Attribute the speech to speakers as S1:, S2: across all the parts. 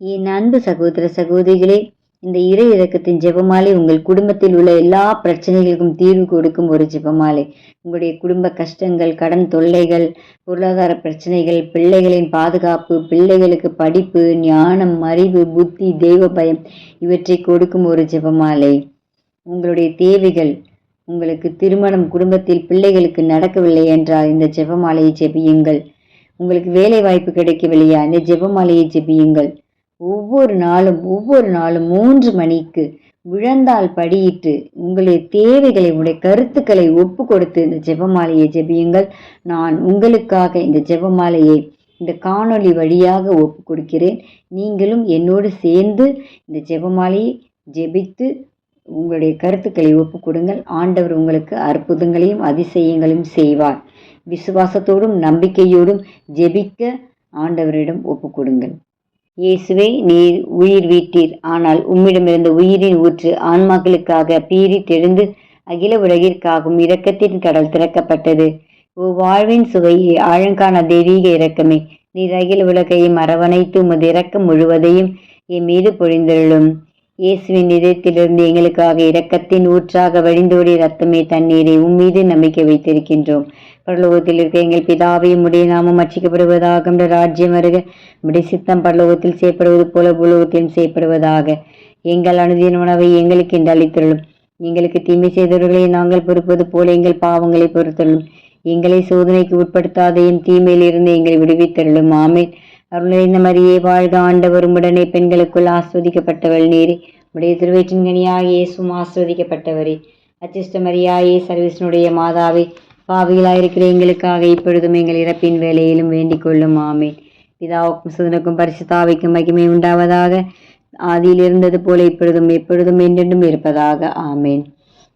S1: என் அன்பு சகோதர சகோதரிகளே இந்த இறை இறக்கத்தின் ஜெபமாலை உங்கள் குடும்பத்தில் உள்ள எல்லா பிரச்சனைகளுக்கும் தீர்வு கொடுக்கும் ஒரு ஜெபமாலை. உங்களுடைய குடும்ப கஷ்டங்கள் கடன் தொல்லைகள் பொருளாதார பிரச்சனைகள் பிள்ளைகளின் பாதுகாப்பு பிள்ளைகளுக்கு படிப்பு ஞானம் அறிவு புத்தி தெய்வ பயம் இவற்றை கொடுக்கும் ஒரு ஜெபமாலை. உங்களுடைய தேவைகள் உங்களுக்கு திருமணம் குடும்பத்தில் பிள்ளைகளுக்கு நடக்கவில்லை என்றால் இந்த ஜெபமாலையை ஜெபியுங்கள். உங்களுக்கு வேலை வாய்ப்பு கிடைக்கவில்லையா? இந்த ஜெபமாலையை ஜெபியுங்கள். ஒவ்வொரு நாளும் ஒவ்வொரு நாளும் மூன்று மணிக்கு விழந்தால் படியிட்டு உங்களுடைய தேவைகளை உங்களுடைய கருத்துக்களை ஒப்பு கொடுத்து இந்த ஜெபமாலையை ஜெபியுங்கள். நான் உங்களுக்காக இந்த ஜெபமாலையை இந்த காணொளி வழியாக ஒப்பு கொடுக்கிறேன். நீங்களும் என்னோடு சேர்ந்து இந்த ஜெபமாலையை ஜெபித்து உங்களுடைய கருத்துக்களை ஒப்பு கொடுங்கள். ஆண்டவர் உங்களுக்கு அற்புதங்களையும் அதிசயங்களையும் செய்வார். விசுவாசத்தோடும் நம்பிக்கையோடும் ஜெபிக்க ஆண்டவரிடம் ஒப்பு கொடுங்கள். இயேசுவே நீர் உயிர் வீட்டீர். ஆனால் உம்மிடமிருந்த உயிரின் ஊற்று ஆன்மாக்களுக்காக பீறி தெழுந்து அகில உலகிற்காகும் இரக்கத்தின் கடல் திறக்கப்பட்டது. ஓ வாழ்வின் சுவையே ஆழங்கான தெய்வீக இரக்கமே. நீர் அகில உலகையும் அரவணைத்து உமது இரக்கம் முழுவதையும் என் மீது பொழிந்தருளும். இயேசுவின் இதயத்திலிருந்து எங்களுக்காக இரக்கத்தின் ஊற்றாக வழிந்தோடி ரத்தமே தண்ணீரை உம்மீது நம்பிக்கை வைத்திருக்கின்றோம். பரலோகத்தில் இருக்க எங்கள் பிதாவையும் உடைய நாமம் அச்சிக்கப்படுவதாக ராஜ்யம் வருக. உடைய சித்தம் பரலோகத்தில் செய்யப்படுவது போல பூலோகத்திலும் செய்யப்படுவதாக. எங்கள் அனுதின உணவை எங்களுக்கு இன்று அளித்தருளும். எங்களுக்கு தீமை செய்தவர்களை நாங்கள் பொறுப்பது போல எங்கள் பாவங்களை பொறுத்தருளும். எங்களை சோதனைக்கு உட்படுத்தாதையும் தீமையில் இருந்து எங்களை விடுவித்தருளும். ஆமேன். அருளிந்த மரியே வாழ்க ஆண்டவரும் உடனே பெண்களுக்குள் ஆஸ்வதிக்கப்பட்டவள் நீரே. உடைய திருவேற்றின் கனியாக இயேசும் ஆஸ்வதிக்கப்பட்டவரே. அச்சிஷ்ட மரியாயே சர்வீசனுடைய மாதாவே பாவிகளாயிருக்கிற எங்களுக்காக இப்பொழுதும் எங்கள் இறப்பின் வேலையிலும் வேண்டிக் கொள்ளும். ஆமேன். பிதாவுக்கும் சுதனுக்கும் பரிசுத்தாவைக்கும் மகிமை உண்டாவதாக. ஆதியில் இருந்தது போல இப்பொழுதும் எப்பொழுதும் என்றென்றும் இருப்பதாக. ஆமேன்.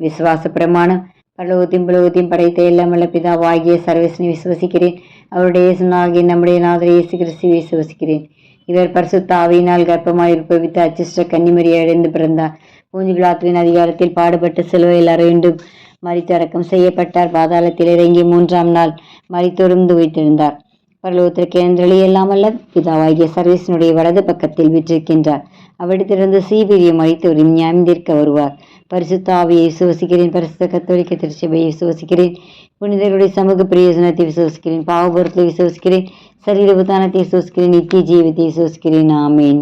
S1: விசுவாச பிரமாணம் பரலோகத்தையும் பலோகத்தையும் படைத்த எல்லாமல்ல பிதாவாகிய சர்வேசனை விசுவசிக்கிறேன். அவருடைய இயேசுனாகிய நம்முடைய நாதர் இயேசு கிறிஸ்துவை விசுவசிக்கிறேன். இவர் பரிசுத்த ஆவியினால் கர்ப்பமாய் உற்பவித்த அச்சிஷ்ட கன்னிமரியை அடைந்து பிறந்தார். பூஞ்சிபிளாத்துவின் அதிகாரத்தில் பாடுபட்டு சிலுவையில் அறையுண்டு மறித்தடக்கம் செய்யப்பட்டார். பாதாளத்தில் இறங்கி மூன்றாம் நாள் மறித்தொருந்து வைத்திருந்தார் பரலோகத்திற்கு என்றளி எல்லாமல்ல பிதாவாகிய சர்வீசனுடைய வலது பக்கத்தில் விற்றிருக்கின்றார். அவ்விடத்திலிருந்து சீபிரியம் அளித்தவரின் ஞாபகத்திற்க வருவார். பரிசுத்த ஆவியை விசுவசிக்கிறேன் பரிசுத்த கத்தோலிக்க திருச்சபையை விசுவசிக்கிறேன். புனிதர்களுடைய சமூக பிரயோஜனத்தை விசுவசிக்கிறேன். பாவபுரத்தை விசுவசிக்கிறேன். சரீர உதானத்தை விசுவசிக்கிறேன். நித்திய ஜீவத்தை விசுவசிக்கிறேன். ஆமேன்.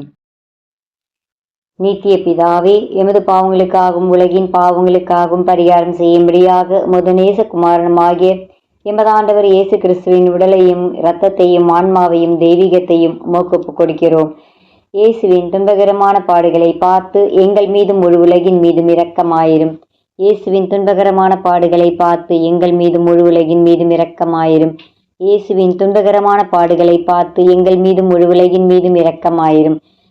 S1: நித்திய பிதாவே எமது பாவங்களுக்காகவும் உலகின் பாவங்களுக்காகவும் பரிகாரம் செய்யும்படியாக முதநேச குமாரனுமாகிய எமதாண்டவர் இயேசு கிறிஸ்துவின் உடலையும் இரத்தத்தையும் ஆன்மாவையும் தெய்வீகத்தையும் உமக்கு கொடுக்கிறோம். இயேசுவின் துன்பகரமான பாடுகளை பார்த்து எங்கள் மீதும் முழு உலகின் மீதும் இரக்கமாயிரும். இயேசுவின் துன்பகரமான பாடுகளை பார்த்து எங்கள் மீதும் முழு உலகின் மீதும் இரக்கமாயிரும். இயேசுவின் துன்பகரமான பாடுகளை பார்த்து எங்கள் மீதும் முழு உலகின் மீதும் இரக்கமாயிரும்.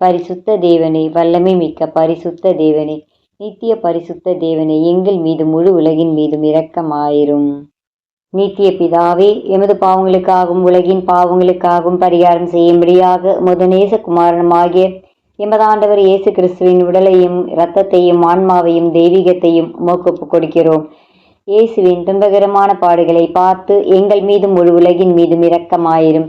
S1: பரிசுத்த தேவனே வல்லமை மிக்க பரிசுத்த தேவனே நித்திய பரிசுத்த தேவனே எங்கள் மீது முழு உலகின் மீதும் இரக்கமாயிரும். நித்திய பிதாவே எமது பாவங்களுக்காகவும் உலகின் பாவங்களுக்காகவும் பரிகாரம் செய்யும்படியாக முதநேச குமாரனுமாகிய எமதாண்டவர் இயேசு கிறிஸ்துவின் உடலையும் இரத்தத்தையும் ஆன்மாவையும் தெய்வீகத்தையும் உமக்கு கொடுக்கிறோம் இயேசுவின் துன்பகரமான பாடுகளை பார்த்து எங்கள் மீதும் முழு உலகின் மீதும் இரக்கமாயிரும்.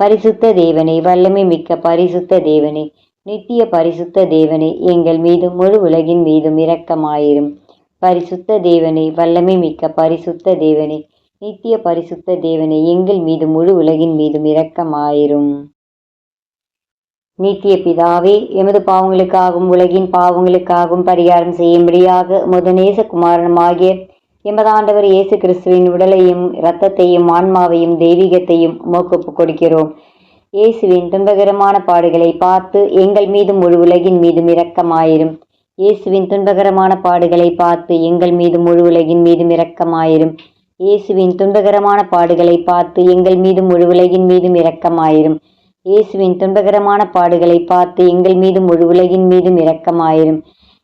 S1: பரிசுத்த தேவனே வல்லமை மிக்க பரிசுத்த தேவனே நித்திய பரிசுத்த தேவனே எங்கள் மீதும் முழு உலகின் மீதும் இரக்கமாயிரும். பரிசுத்த தேவனே வல்லமை மிக்க பரிசுத்த தேவனே நித்திய பரிசுத்த தேவனே எங்கள் மீது முழு உலகின் மீதும் இரக்கமாயிரும். நித்திய பிதாவே எமது பாவங்களுக்காகவும் உலகின் பாவங்களுக்காகவும் பரிகாரம் செய்யும்படியாக முதநேச குமாரனுமாகிய ஆகிய ஆண்டவர் இயேசு கிறிஸ்துவின் உடலையும் இரத்தத்தையும் ஆன்மாவையும் தெய்வீகத்தையும் மோக்கப்பு கொடுக்கிறோம். இயேசுவின் துன்பகரமான பாடுகளை பார்த்து எங்கள் மீதும் முழு உலகின் மீதும் இரக்கமாயிரும். இயேசுவின் துன்பகரமான பாடுகளை பார்த்து எங்கள் மீதும் முழு உலகின் மீதும் இரக்கமாயிரும். இயேசுவின் துன்பகரமான பாடுகளை பார்த்து எங்கள் மீதும் முழு உலகின் மீதும் இரக்கமாயிரும். இயேசுவின் துன்பகரமான பாடுகளை பார்த்து எங்கள் மீதும் முழு உலகின் மீதும் இரக்கமாயிரும்.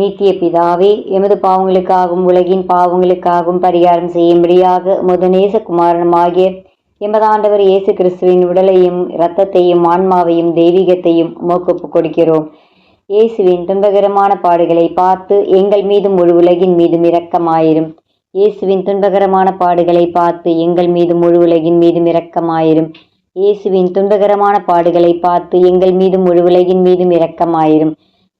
S1: நித்திய பிதாவே எமது பாவங்களுக்காகவும் உலகின் பாவங்களுக்காகவும் பரிகாரம் செய்யும்படியாக முது குமாரனுமாகிய எமதாண்டவர் இயேசு கிறிஸ்துவின் உடலையும் இரத்தத்தையும் ஆன்மாவையும் தெய்வீகத்தையும் மோக்கப்பு கொடுக்கிறோம். இயேசுவின் துன்பகரமான பாடுகளை பார்த்து எங்கள் மீதும் முழு உலகின் மீதும் இரக்கமாயிரும். இயேசுவின் துன்பகரமான பாடுகளை பார்த்து எங்கள் மீதும் முழு உலகின் மீதும் இரக்கமாயிரும். இயேசுவின் துன்பகரமான பாடுகளை பார்த்து எங்கள் மீதும் முழு உலகின் மீதும் இரக்கமாயிரும்.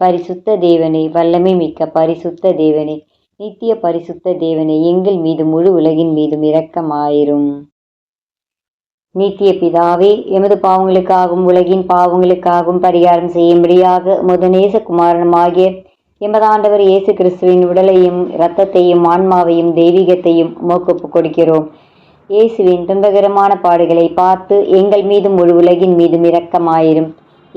S1: பரிசுத்த தேவனே வல்லமை மிக்க பரிசுத்த தேவனே நித்திய பரிசுத்த தேவனே எங்கள் மீது முழு உலகின் மீதும் இரக்கமாயிரும். நித்திய பிதாவே எமது பாவங்களுக்காகவும் உலகின் பாவங்களுக்காகவும் பரிகாரம் செய்யும்படியாக முதநேச குமாரனுமாகிய எமதாண்டவர் இயேசு கிறிஸ்துவின் உடலையும் இரத்தத்தையும் ஆன்மாவையும் தெய்வீகத்தையும் உமக்கு கொடுக்கிறோம். இயேசுவின் துன்பகரமான பாடுகளை பார்த்து எங்கள் மீதும் முழு உலகின் மீதும் இரக்கமாயிரும்.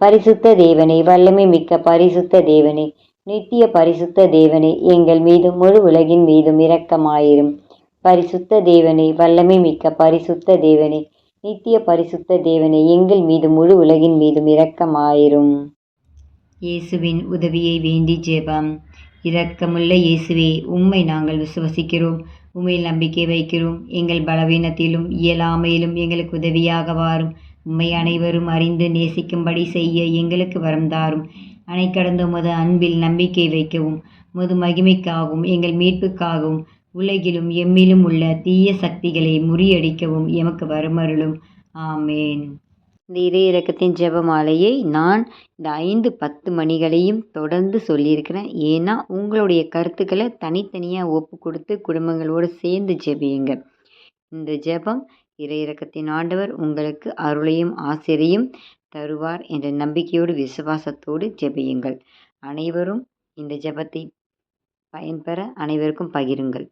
S1: பரிசுத்த தேவனே வல்லமை மிக்க பரிசுத்த தேவனே நித்திய பரிசுத்த தேவனே எங்கள் மீது முழு உலகின் மீதும் இரக்கமாயிரும். பரிசுத்த தேவனே வல்லமை மிக்க பரிசுத்த தேவனே நித்திய பரிசுத்த தேவனே எங்கள் மீது முழு உலகின் மீதும் இரக்கமாயிரும். இயேசுவின் உதவியை வேண்டி ஜெபம். இரக்கமுள்ள இயேசுவே உம்மை நாங்கள் விசுவசிக்கிறோம். உண்மையில் நம்பிக்கை வைக்கிறோம். எங்கள் பலவீனத்திலும் இயலாமையிலும் எங்களுக்கு உதவியாக வாரும். உம்மை அனைவரும் அறிந்து நேசிக்கும்படி செய்ய எங்களுக்கு வரம் தாரும். அணை கடந்த உமது அன்பில் நம்பிக்கை வைக்கவும் உமது மகிமைக்காகவும் எங்கள் மீட்புக்காகவும் உலகிலும் எம்மிலும் உள்ள தீய சக்திகளை முறியடிக்கவும் எமக்கு வருமருளும். ஆமேன். இந்த இறை இறக்கத்தின் ஜெபமாலையை நான் இந்த ஐந்து பத்து மணிகளையும் தொடர்ந்து சொல்லியிருக்கிறேன். ஏன்னா உங்களுடைய கருத்துக்களை தனித்தனியாக ஒப்பு கொடுத்து குடும்பங்களோடு சேர்ந்து ஜெபியுங்க இந்த ஜெபம் இறையிறக்கத்தின் ஆண்டவர் உங்களுக்கு அருளையும் ஆசிரியும் தருவார் என்ற நம்பிக்கையோடு விசுவாசத்தோடு ஜெபியுங்கள். அனைவரும் இந்த ஜெபத்தை பயன்பெற அனைவருக்கும் பகிருங்கள்.